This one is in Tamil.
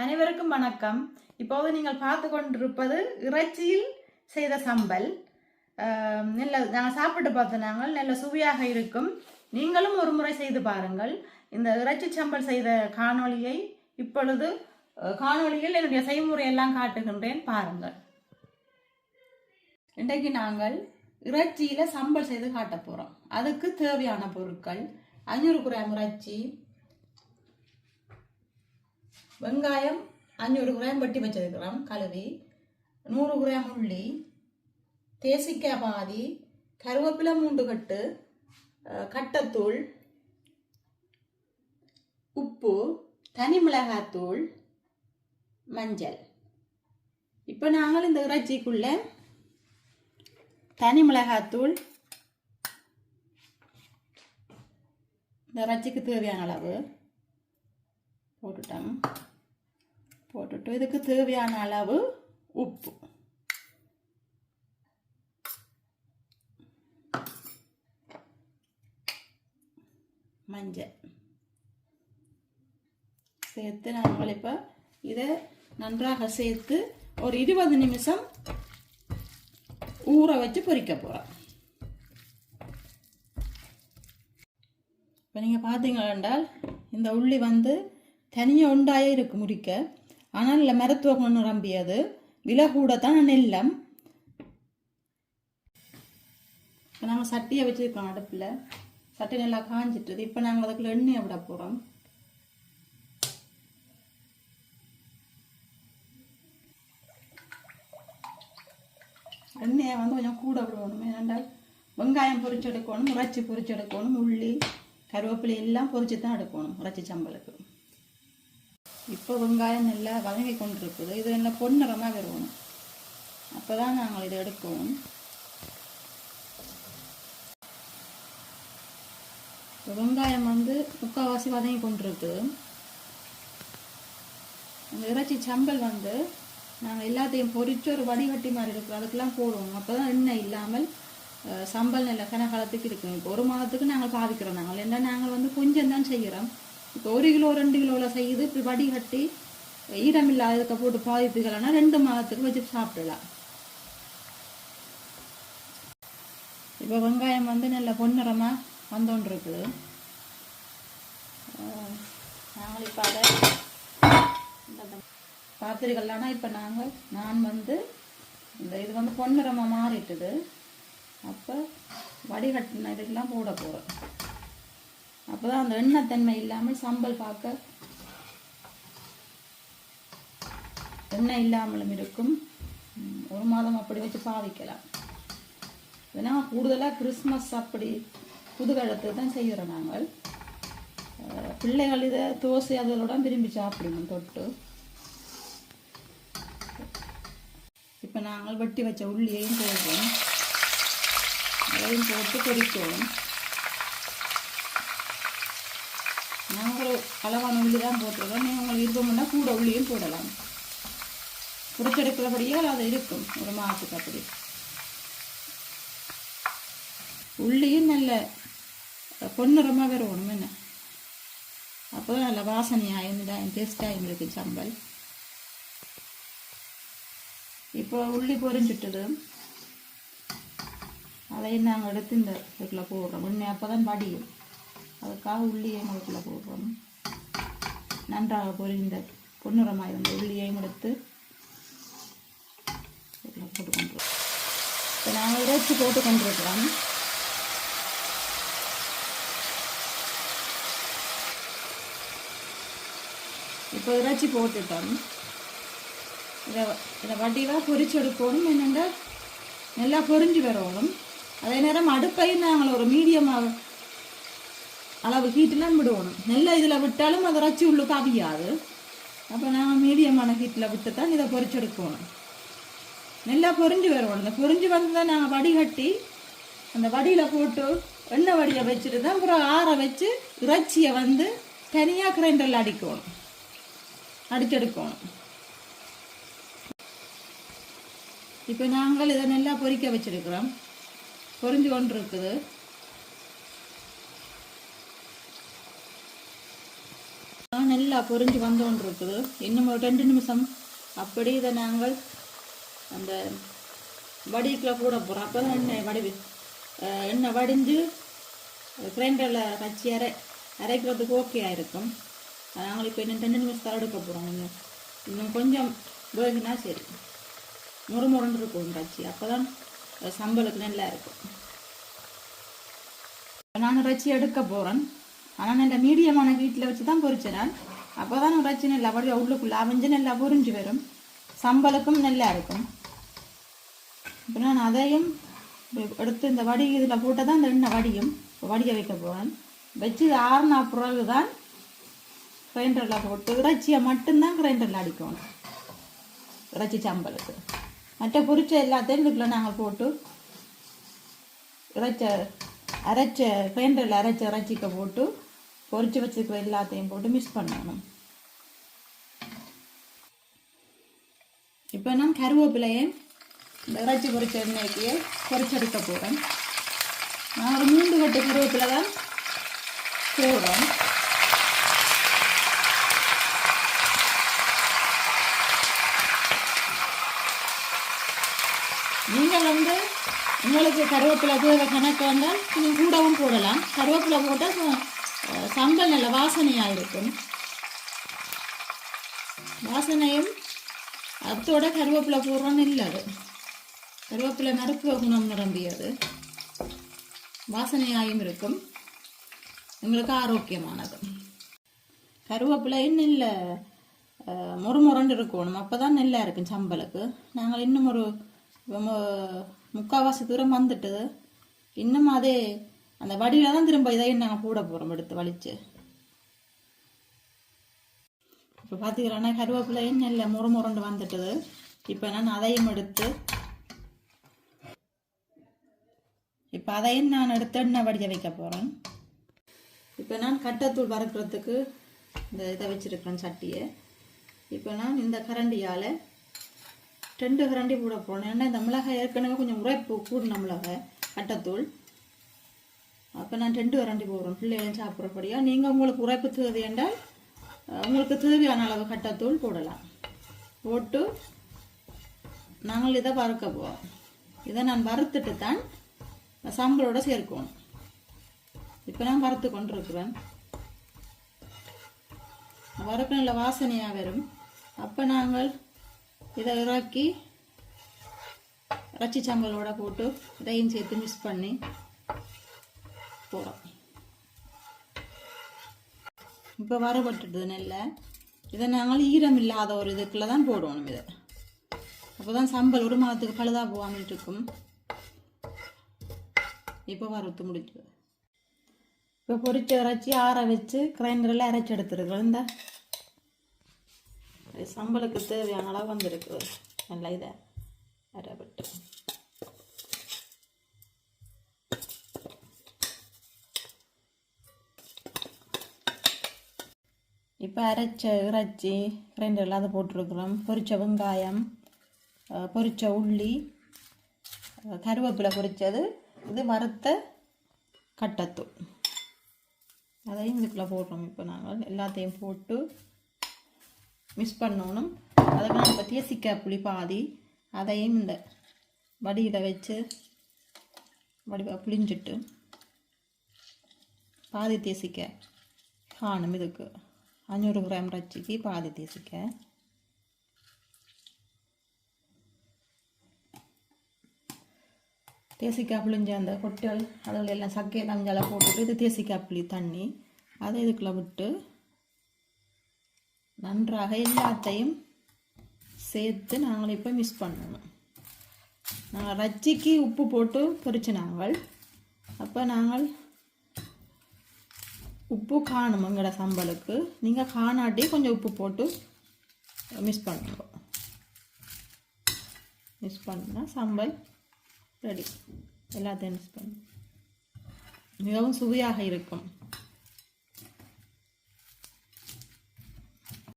அனைவருக்கும் வணக்கம். இப்போது நீங்கள் பார்த்து கொண்டிருப்பது இறைச்சியில் செய்த சம்பல். நல்ல நாங்கள் சாப்பிட்டு பார்த்த நாங்கள் நல்ல சுவையாக இருக்கும். நீங்களும் ஒரு முறை செய்து பாருங்கள். இந்த இறைச்சி சம்பல் செய்த காணொளியை இப்பொழுது காணொளியில் என்னுடைய செய்முறையெல்லாம் காட்டுகின்றேன். பாருங்கள். இன்றைக்கு நாங்கள் இறைச்சியில் சம்பல் செய்து காட்ட போகிறோம் அதுக்கு தேவையான பொருட்கள் அஞ்சூறு கிராம் இறைச்சி வெங்காயம் அஞ்சூறு கிராம் வெட்டி வச்சிருக்கிறோம் கழுவி. நூறு கிராம் உள்ளி தேசிக்காய் பாதி கருவேப்பிலை மூண்டு கட்டு அஹ், கட்டத்தூள் உப்பு தனி மிளகாத்தூள் மஞ்சள். இப்போ நாங்கள் இந்த இறைச்சிக்குள்ள தனி மிளகாத்தூள் இந்த இறைச்சிக்கு தேவையான அளவு போட்டுட்டோம். போட்டுட்டு இதுக்கு தேவையான அளவு உப்பு. மஞ்சள். சேர்த்து நாங்கள் இப்போ இதை நன்றாக சேர்த்து ஒரு இருபது நிமிஷம் ஊற வச்சு பொரிக்க போகிறோம் இப்போ நீங்கள் பார்த்தீங்க என்றால் இந்த உள்ளி வந்து தனியாக உண்டாயே இருக்கு முடிக்க. ஆனால் இல்லை மருத்துவ நிரம்பியது விலை கூட தான் நெல்லம். இப்போ நாங்கள் சட்டியை வச்சுருக்கோம் அடுப்பில். சட்டி நல்லா காஞ்சிட்டுது. இப்போ நாங்கள் அதுக்குள்ள எண்ணெயை விட போகிறோம் எண்ணெயை வந்து கொஞ்சம் கூட விடணும் ஏனென்றால் வெங்காயம் பொரிச்சு எடுக்கணும் இறைச்சி பொரிச்சு எடுக்கணும் உள்ளி கருவேப்பிலை எல்லாம் பொரிச்சு தான் எடுக்கணும் இறைச்சி சம்பளுக்கு இப்போ வெங்காயம் நல்லா வதங்கி கொண்டிருக்குது. இது என்ன பொன்னிறமாக வருவோம் அப்போ தான் நாங்கள் இதை எடுப்போம். இப்போ வெங்காயம் வந்து முக்கால்வாசி வதங்கி கொண்டிருக்கு. அந்த இறைச்சி சம்பல் வந்து நாங்கள் எல்லாத்தையும் பொறிச்சு ஒரு வடிகட்டி மாதிரி இருக்கும் அதுக்கெல்லாம் போடுவோம். அப்போ தான் எண்ணெய் இல்லாமல் சம்பல் நல்ல கனகாலத்துக்கு இருக்கும். இப்போ ஒரு மாதத்துக்கு நாங்கள் பாதிக்கிறோம். நாங்கள் ஏன்னா நாங்கள் வந்து கொஞ்சம் தான் செய்கிறோம். இப்போ ஒரு கிலோ ரெண்டு கிலோவில் செய்யுது இப்படி வடிகட்டி ஈரமில்லாததுக்கு போட்டு பாதிப்புகள்னா ரெண்டு மாதத்துக்கு வச்சு சாப்பிடலாம். இப்போ வெங்காயம் வந்து நல்ல பொன்னிறமாக வந்தோன்று இருக்குது நாங்கள் இப்போ அதை பார்த்துருக்கலாம்னா இப்போ நாங்கள் நான் வந்து இந்த இது வந்து பொன்னிறமாக மாறிட்டுது. அப்போ வடிகட்டின இதுக்கெல்லாம் போட போகிறோம் அப்போ தான் அந்த எண்ணெய்த்தன்மை இல்லாமல் சம்பல் பார்க்க எண்ணெய் இல்லாமலும் இருக்கும். ஒரு மாதம் அப்படி வச்சு பாவிக்கலாம். ஏன்னா கூடுதலாக கிறிஸ்மஸ் அப்படி புதுக்கழத்துக்கு தான் செய்கிறோம் நாங்கள். பிள்ளைகள் இதை தோசை அதோட விரும்பி சாப்பிடணும் தொட்டு. இப்போ நாங்கள் வெட்டி வச்ச உள்ளியையும் போடுவோம் அதையும் போட்டு பொறிக்கணும் நாங்கள் அளவான உள்ளி தான் போட்டுருக்கோம். நீங்கள் உங்களுக்கு விருப்பம்னா கூட உள்ளியும் போடலாம். புறத்தெடுக்கிறபடியால் அது இருக்கும். ஒரு மாதத்துக்கு அப்படி. உள்ளியும் நல்ல பொன்னிறமாக வரணும் என்ன? அப்போ நல்ல வாசனையாக இருந்தால் டேஸ்ட்டாக இருக்கு சம்பல். இப்போ உள்ளி பொறிஞ்சிட்டது அதையும் நாங்கள் எடுத்து இந்த இதுக்குள்ளே போடுறோம். உண்மை அப்போ தான் படியும் அதுக்காக உள்ளியை எங்களுக்குள்ளே போடுறோம். நன்றாக பொரிந்த பொன்னிறமாக இருந்த உள்ளியையும் எடுத்து போட்டு இப்போ நாங்கள் இறைச்சி போட்டு கொண்டிருக்கிறோம் இப்போ இறைச்சி போட்டுட்டோம். இதை இதை வடிவாக பொரிச்சு எடுக்கணும் என்னென்னா நல்லா பொரிஞ்சு வரணும் அதே நேரம் அடுப்பையும் நாங்கள் ஒரு மீடியமாக அளவு ஹீட்டெலாம் விடுவோம் நெல்லை இதில் விட்டாலும் அதை ரச்சி உள்ளுக்கு அவியாது அப்போ நான் மீடியமான ஹீட்டில் விட்டு தான் இதை பொறிச்செடுக்கணும் நல்லா பொறிஞ்சு வரணும். இந்த பொறிஞ்சு வந்து தான் நாங்கள் வடிகட்டி அந்த வடியில் போட்டு எண்ணெய் வடியை வச்சுட்டு தான் அப்புறம் ஆற வச்சு இறைச்சியை வந்து தனியாக கிரைண்டரில் அடிக்கணும். அடிச்செடுக்கணும் இப்போ நாங்கள் இதை நல்லா பொறிக்க வச்சிருக்கிறோம். பொறிஞ்சு கொண்டு இருக்குது நல்லா பொறிஞ்சு பொரிஞ்சு இருக்குது. இன்னும் ஒரு ரெண்டு நிமிஷம். அப்படி இதை நாங்கள் அந்த வடிக்கில் போட போகிறோம் அப்போ தான் எண்ணெய் வடிவு. எண்ணெய் வடிஞ்சு கிரைண்டரில் வச்சு அரை அரைக்கிறதுக்கு ஓகே ஆயிருக்கும் நாங்கள் இப்போ இன்னும் ரெண்டு நிமிஷம் எடுக்க போகிறோம் இன்னும் இன்னும் கொஞ்சம் வேகுனா சரி. முறு இருக்கும் ரச்சி அப்போ தான் சம்பளுக்கு நல்லா இருக்கும். நான் ரச்சி எடுக்க போகிறேன் ஆனால் நல்ல மீடியமான வீட்டில் வச்சு தான் பொரிச்சேன். அப்போ தான் இறைச்சி நல்லா அப்படி உள்ளுக்குள்ளே அவிஞ்சு நல்லா பொறிஞ்சு வரும். சம்பளுக்கும் நல்லா இருக்கும். இப்போ நான் அதையும் எடுத்து இந்த வடி இதில் போட்டால் தான் இந்த எண்ணெய் வடியும். இப்போ வடிய வைக்க போகிறேன் வச்சு ஆறுனா பிறகு தான் கிரைண்டரில் போட்டு இறைச்சியை மட்டும்தான் கிரைண்டரில் அடிக்கணும். இறைச்சி சம்பளுக்கு. மற்ற பொரிச்ச எல்லாத்தையும் இதுக்குள்ள நாங்கள் போட்டு இறைச்ச அரைச்ச கிரைண்டரில் அரைச்ச இறைச்சிக்க போட்டு பொறிச்சு வச்சிருக்கிற எல்லாத்தையும் போட்டு மிக்ஸ் பண்ணணும். இப்போ நான் கருவேப்பிலையை இந்த இறைச்சி பொறிச்ச எண்ணெய்க்கு பொறிச்செடுக்க போகிறேன் நான் ஒரு மூன்று கட்டு கருவேப்பிலை தான் போடுறேன். நீங்கள் வந்து உங்களுக்கு கருவேப்பிலை தேவை கணக்கு வந்தால் நீங்கள் கூடவும் போடலாம். கருவேப்பிலை போட்டால் சம்பல் நல்ல வாசனையாக இருக்கும் வாசனையும் அத்தோட கருவேப்பிலை போடுறோன்னு இல்லை அது கருவேப்பிலை மருத்துவ குணம் நிரம்பியது. வாசனையாயும் இருக்கும். எங்களுக்கு ஆரோக்கியமானது. கருவேப்பிலையும் இல்லை முறுமுரண்டு இருக்கணும். அப்போ தான் நெல்லாக இருக்கும் சம்பலுக்கு நாங்கள் இன்னும் ஒரு முக்கால்வாசி தூரம் வந்துட்டது. இன்னும் அதே அந்த வடியில தான் திரும்ப இதையும் நாங்கள் போட போகிறோம் எடுத்து வலிச்சு. இப்போ பார்த்துக்கிறோன்னா கருவேப்பிலையும் நல்ல முறு முரண்டு இப்போ நான் அதையும் எடுத்து இப்போ அதையும் நான் எடுத்து எண்ணெய் வடிக்க வைக்க போகிறேன் இப்போ நான் கட்டத்தூள் வறுக்கிறதுக்கு இந்த இதை வச்சுருக்கிறேன் சட்டியை. இப்போ நான் இந்த கரண்டியால் ரெண்டு கரண்டி போட போகிறேன் ஏன்னா இந்த மிளகாய் ஏற்கனவே கொஞ்சம் உரைப்பு கூடின மிளகாய் கட்டத்தூள். அப்போ நான் ரெண்டு வரண்டி போடுறோம் பிள்ளைகளும் சாப்பிட்றபடியாக நீங்கள் உங்களுக்கு உரைப்பு தேவை என்றால் உங்களுக்கு தேவையான அளவு கட்டத்தூள் போடலாம். போட்டு நாங்கள் இதை வறுக்க போவோம் இதை நான் வறுத்துட்டு தான் சாம்பலோட சேர்க்கணும். இப்போ நான் வறுத்து கொண்டிருக்கிறேன். வறுக்க நல்ல வாசனையாக வரும். அப்போ நாங்கள் இதை இறக்கி ரச்சி சாம்பலோட போட்டு இதையும் சேர்த்து மிக்ஸ் பண்ணி போகிறோம் இப்போ வரப்பட்டுடுது நெல்லை. இதை நாங்கள் ஈரம் இல்லாத ஒரு இதுக்குள்ளே தான் போடணும் இதை. அப்போ தான் சம்பல் ஒரு மாதத்துக்கு பழுதாக போகாமல் இருக்கும். இப்போ வறுத்து முடிச்சு. இப்போ பொறிச்சு இறைச்சி ஆற வச்சு கிரைண்டரில் அரைச்சி எடுத்துருக்குறோம் இந்த. சம்பளுக்கு தேவையான அளவு வந்திருக்கு. நல்லா இதை அரைப்பட்டு. இப்போ அரைச்ச இறைச்சி கிரைண்டரில் அதை போட்டிருக்கிறோம். பொரிச்ச வெங்காயம் பொரித்த பொரிச்ச உள்ளி கருவேப்பிலை பொரித்தது இது வறுத்த கட்டத்தூள் அதையும் இதுக்குள்ளே போடுறோம். இப்போ நாங்கள் எல்லாத்தையும் போட்டு மிஸ் பண்ணணும். அதுக்கு நான் இப்போ தேசிக்காய் புளி பாதி அதையும் இந்த வடியில் வச்சு வடிவ புளிஞ்சிட்டு பாதி தேசிக்காய் காணும் இதுக்கு. அஞ்சூறு கிராம் ரச்சிக்கு பாதி தேசிக்காய் தேசிக்காய் புளிஞ்ச அந்த கொட்டல் அதில் எல்லாம் சக்கையை தஞ்சாலாம் போட்டுட்டு இது தேசிக்காய் புளி தண்ணி. அதை இதுக்குள்ளே விட்டு நன்றாக எல்லாத்தையும் சேர்த்து நாங்கள் இப்போ மிக்ஸ் பண்ணணும். நாங்கள் ரச்சிக்கு உப்பு போட்டு பொறிச்சு நாங்கள் அப்போ நாங்கள் உப்பு காணும் எங்களோட சம்பளுக்கு. நீங்கள் காணாட்டி கொஞ்சம் உப்பு போட்டு மிஸ் பண்ணுங்க. மிஸ் பண்ணால் சம்பல் ரெடி எல்லாத்தையும் மிஸ் பண்ணு. மிகவும் சுவையாக இருக்கும்.